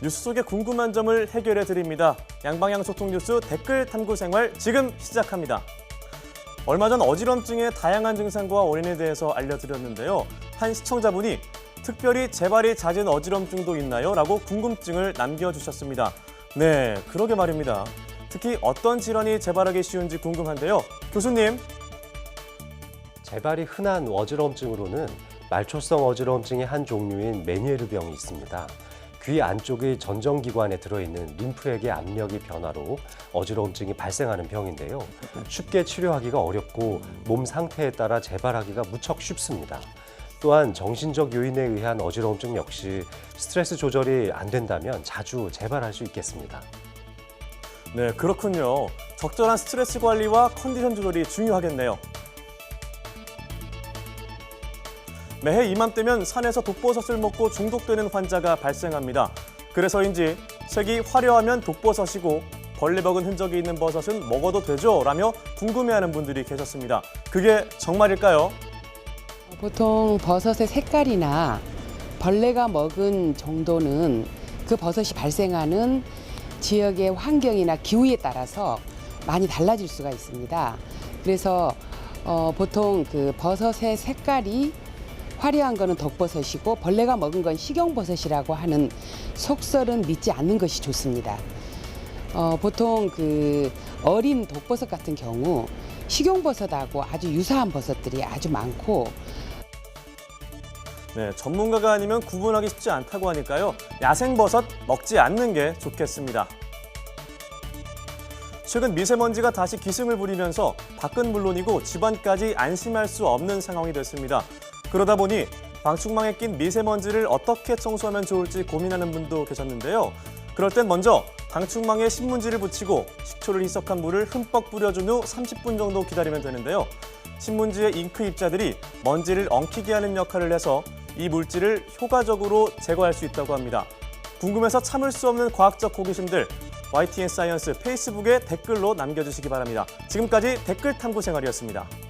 뉴스 속의 궁금한 점을 해결해 드립니다. 양방향 소통 뉴스 댓글 탐구 생활 지금 시작합니다. 얼마 전 어지럼증의 다양한 증상과 원인에 대해서 알려드렸는데요. 한 시청자분이 특별히 재발이 잦은 어지럼증도 있나요? 라고 궁금증을 남겨주셨습니다. 네, 그러게 말입니다. 특히 어떤 질환이 재발하기 쉬운지 궁금한데요. 교수님, 재발이 흔한 어지러움증으로는 말초성 어지러움증의 한 종류인 메니에르병이 있습니다. 귀 안쪽의 전정기관에 들어있는 림프액의 압력이 변화로 어지러움증이 발생하는 병인데요. 쉽게 치료하기가 어렵고 몸 상태에 따라 재발하기가 무척 쉽습니다. 또한 정신적 요인에 의한 어지러움증 역시 스트레스 조절이 안 된다면 자주 재발할 수 있겠습니다. 네, 그렇군요. 적절한 스트레스 관리와 컨디션 조절이 중요하겠네요. 매해 이맘때면 산에서 독버섯을 먹고 중독되는 환자가 발생합니다. 그래서인지 색이 화려하면 독버섯이고 벌레 먹은 흔적이 있는 버섯은 먹어도 되죠? 라며 궁금해하는 분들이 계셨습니다. 그게 정말일까요? 보통 버섯의 색깔이나 벌레가 먹은 정도는 그 버섯이 발생하는 지역의 환경이나 기후에 따라서 많이 달라질 수가 있습니다. 그래서 어, 보통 그 버섯의 색깔이 화려한 거는 독버섯이고 벌레가 먹은 건 식용버섯이라고 하는 속설은 믿지 않는 것이 좋습니다. 어, 보통 그 어린 독버섯 같은 경우 식용버섯하고 아주 유사한 버섯들이 아주 많고 네, 전문가가 아니면 구분하기 쉽지 않다고 하니까요. 야생버섯 먹지 않는 게 좋겠습니다. 최근 미세먼지가 다시 기승을 부리면서 밖은 물론이고 집안까지 안심할 수 없는 상황이 됐습니다. 그러다 보니 방충망에 낀 미세먼지를 어떻게 청소하면 좋을지 고민하는 분도 계셨는데요. 그럴 땐 먼저 방충망에 신문지를 붙이고 식초를 희석한 물을 흠뻑 뿌려준 후 30분 정도 기다리면 되는데요. 신문지의 잉크 입자들이 먼지를 엉키게 하는 역할을 해서 이 물질을 효과적으로 제거할 수 있다고 합니다. 궁금해서 참을 수 없는 과학적 호기심들 YTN 사이언스 페이스북에 댓글로 남겨주시기 바랍니다. 지금까지 댓글 탐구 생활이었습니다.